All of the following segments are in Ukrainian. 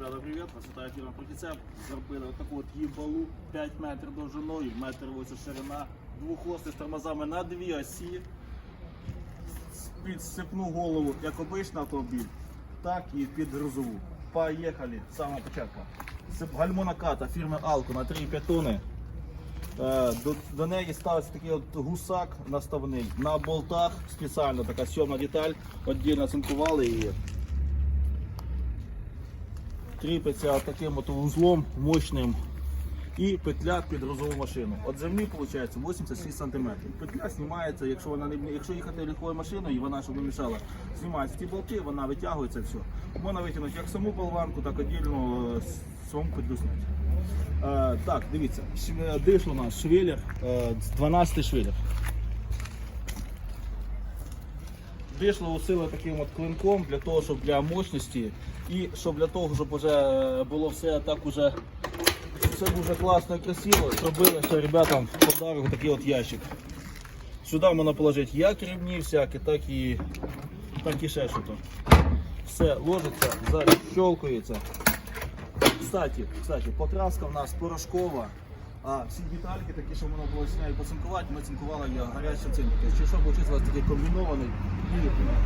Ребята, привіт! Висота фірма Прокіцеп. Зробили отаку от їбалу 5 метрів довжиною, метр ось ширина, двохости з тормозами на дві осі. Під сцепну голову, як обичний автомобіль, так і під грузову. Поїхали з самого початку. Гальмонаката фірми Алко на 3,5 тонни. Е, До, до неї ставиться такий от гусак наставний. На болтах спеціально така сьома деталь, віддільно цинкували її. Кріпиться таким от вузлом мощним і петля під грузову машину. От землі виходить 86 см. Петля знімається, якщо вона якщо їхати легкою машиною і вона щоб не мішала, знімаються ті болти, вона витягується все. Можна витягнути як саму болванку, так віддільно е, саму петлю зняти. Е, так, дивіться, шв- диш у нас швелер, е, 12 швелер. Дишло усили таким от клинком для того, щоб для мощності і щоб для того, щоб вже було все так уже все дуже класно і красиво. Зробили ще ребятам в подарок такий от ящик. Сюди можна положити як ремні всякі, так і, так і ще щось. Все ложиться, защелкується. Кстати, кстати, покраска в нас порошкова. А всі детальки, такі, що можна було і поцинкувати, ми цинкували її гарячим цинком. Тобто, що вийшло у вас такий комбінований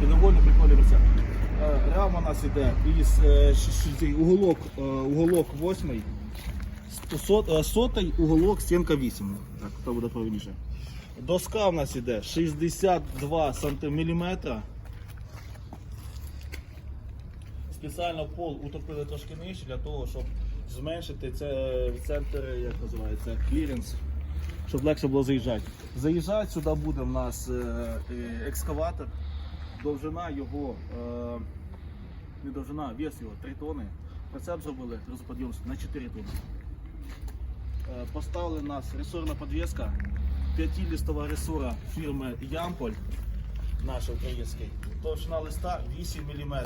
і, і доволі прикольний рецепт. Е, Рама у нас іде із е, уголок, е, уголок 8, сот, е, сотий уголок стінка 8. Так, хто буде правильніше. Доска у нас іде 62 см. Спеціально пол утопили трошки нижче для того, щоб зменшити це центр, як називається, кліренс, щоб легше було заїжджати. Заїжджати сюди буде в нас е, е, екскаватор, довжина його, е, не довжина, вес його 3 тони. Прицеп зробили грузоподйомність на 4 тони. Е, Поставили в нас ресорна підвіска, 5-листова ресора фірми Ямполь, наш український. Товщина листа 8 мм.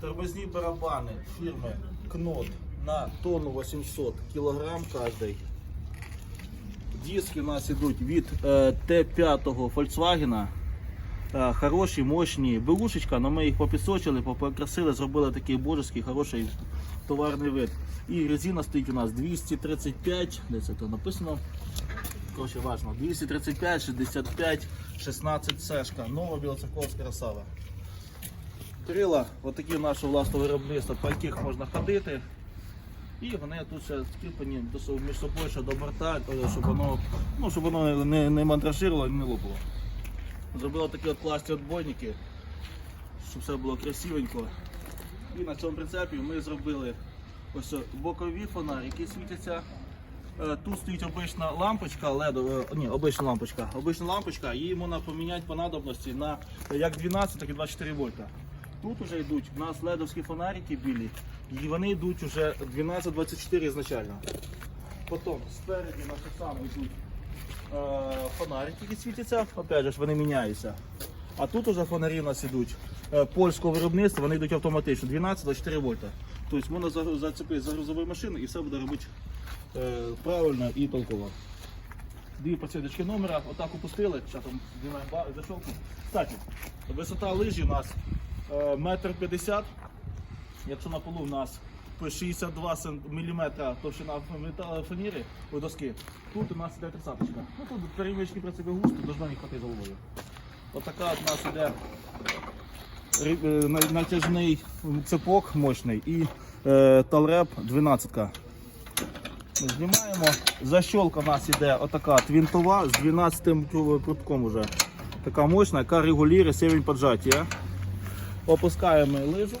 Тормозні барабани фірми Кнот на тонну 800 кг кожний. Диски у нас йдуть від е, Т5 Volkswagen. Е, хороші, мощні. Белушечка, але ми їх попісочили, покрасили, зробили такий божеский, хороший товарний вид. І резина стоїть у нас 235, де це то написано. Коротше, важно. 235, 65, 16 сешка. Нова білоцерковська красава. Крила, отакі наші власне виробництва, по яких можна ходити. І вони тут ще скріплені між собою ще до борта, е, щоб воно, ну, щоб воно не, не мандражировало і не лопало. Зробили такі от класні отбойники, щоб все було красивенько. І на цьому прицепі ми зробили ось бокові фонари, які світяться. Е, Тут стоїть обична лампочка, LED, е, ні, обична лампочка, обична лампочка, її можна поміняти по надобності на як 12, так і 24 вольта. Тут вже йдуть у нас ледовські фонарики білі, і вони йдуть вже 12-24 ізначально. Потім спереді на те саме йдуть е, фонарики, які світяться, опять же вони міняються. А тут уже фонарі у нас йдуть е, польського виробництва, вони йдуть автоматично 12-24 вольта. Тобто можна за- зацепити за грузову машину і все буде робити е, правильно і толково. Дві посвідочки номера, отак опустили, зараз там знімаємо защелку. Кстати, висота лижі у нас метр п'ятдесят. Якщо на полу у нас 62 мм товщина фаніри у доски, тут у нас іде тридцяточка. Ну тут перемічки при себе густо, должна не хватити головою. Отака от у нас іде е, на- натяжний цепок мощний і е, талреп 12. Ми Знімаємо. Защолка у нас іде отака твінтова з 12 крутком уже. Така мощна, яка регулює сівень поджаття. Опускаємо лижу.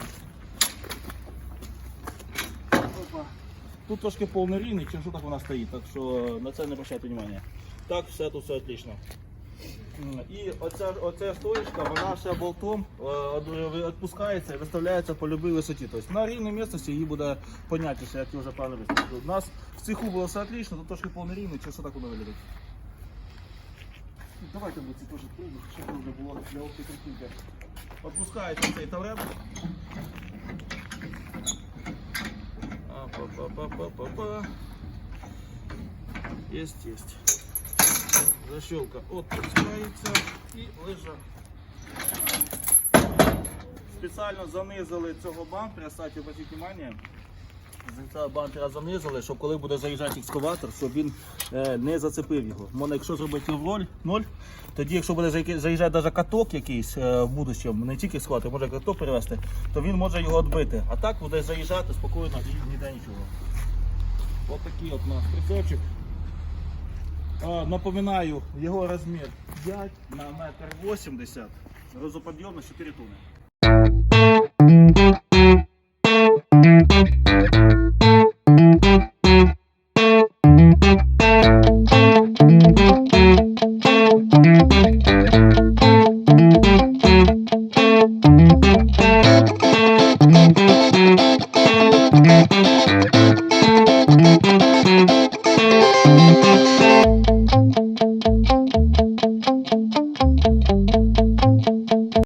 Тут трошки повний рівний, чи що так вона стоїть, так що на це не обращайте увагу. Так, все тут все отлично. І оця, оця стоїчка, вона ще болтом е, відпускається і виставляється по будь-якій висоті. Тобто на рівній місцевості її буде понятніше, як ти вже правильно виставив. У нас в цеху було все отлично, тут трошки повний рівний, чи що так воно виглядає. Ну, Давайте ми ці теж прийдемо, щоб можна було для оптики картинки. Відпускається цей тавреп. Па-па-па-па-па-па. Есть, есть. Защелка отпускається і лижа Спеціально занизили цього бампера, кстати, обратіть увагу, З цього бампера занизили, щоб коли буде заїжджати екскаватор, щоб він е, не зацепив його. Можна, якщо зробити в роль 0, тоді якщо буде заїжджати навіть каток якийсь е, в будущому, не тільки екскаватор, може каток перевезти, то він може його відбити. А так буде заїжджати спокійно і ніде нічого. Ось такий от у нас прицепчик. А, Напоминаю, його розмір 5 на метр 80, грузоподйомність 4 тонни.